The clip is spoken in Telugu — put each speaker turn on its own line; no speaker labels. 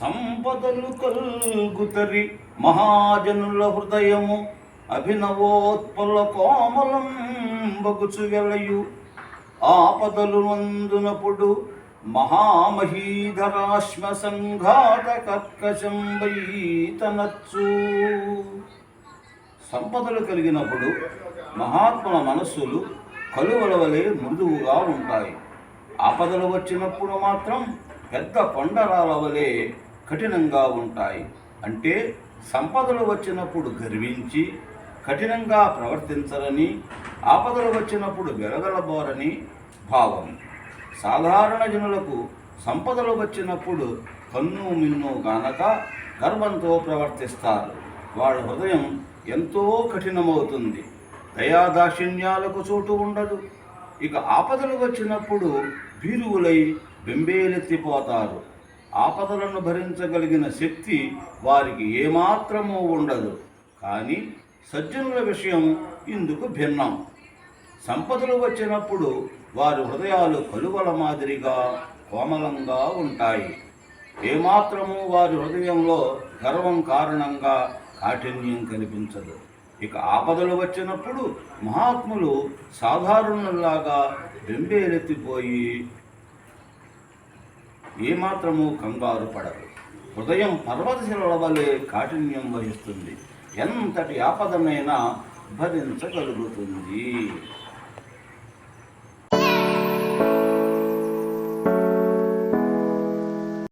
సంపదలు కల్గుతరి మహాజనుల హృదయము అభినవోత్పల కోమలం బగుచు వెలయు. ఆపదలు నందునప్పుడు మహామహీధరాశ్మ సంఘాత కర్కశం తనచ్చు. సంపదలు కలిగినప్పుడు మహాత్ముల మనస్సులు కలువల వలె మృదువుగా ఉంటాయి. ఆపదలు వచ్చినప్పుడు మాత్రం పెద్ద కొండరాల వలె కఠినంగా ఉంటాయి. అంటే సంపదలు వచ్చినప్పుడు గర్వించి కఠినంగా ప్రవర్తించరని ఆపదలు వచ్చినప్పుడు వెలగలబోరని భావం. సాధారణ జనులకు సంపదలు వచ్చినప్పుడు కన్ను మిన్ను గానక గర్వంతో ప్రవర్తిస్తారు. వాళ్ళ హృదయం ఎంతో కఠినమవుతుంది. దయాదాక్షిణ్యాలకు చోటు ఉండదు. ఇక ఆపదలు వచ్చినప్పుడు భీరువులై బెంబేలెత్తిపోతారు. ఆపదలను భరించగలిగిన శక్తి వారికి ఏమాత్రమూ ఉండదు. కానీ సజ్జనుల విషయం ఇందుకు భిన్నం. సంపదలు వచ్చినప్పుడు వారి హృదయాలు కలువల మాదిరిగా కోమలంగా ఉంటాయి. ఏమాత్రము వారి హృదయంలో గర్వం కారణంగా కాఠిన్యం కనిపించదు. ఇక ఆపదలు వచ్చినప్పుడు మహాత్ములు సాధారణులాగా బెంబేలెత్తిపోయి ఏమాత్రము కంగారు పడరు. హృదయం పర్వతశిలల వలె కాఠిన్యం వహిస్తుంది. ఎంతటి ఆపదనైనా భరించగలుగుతుంది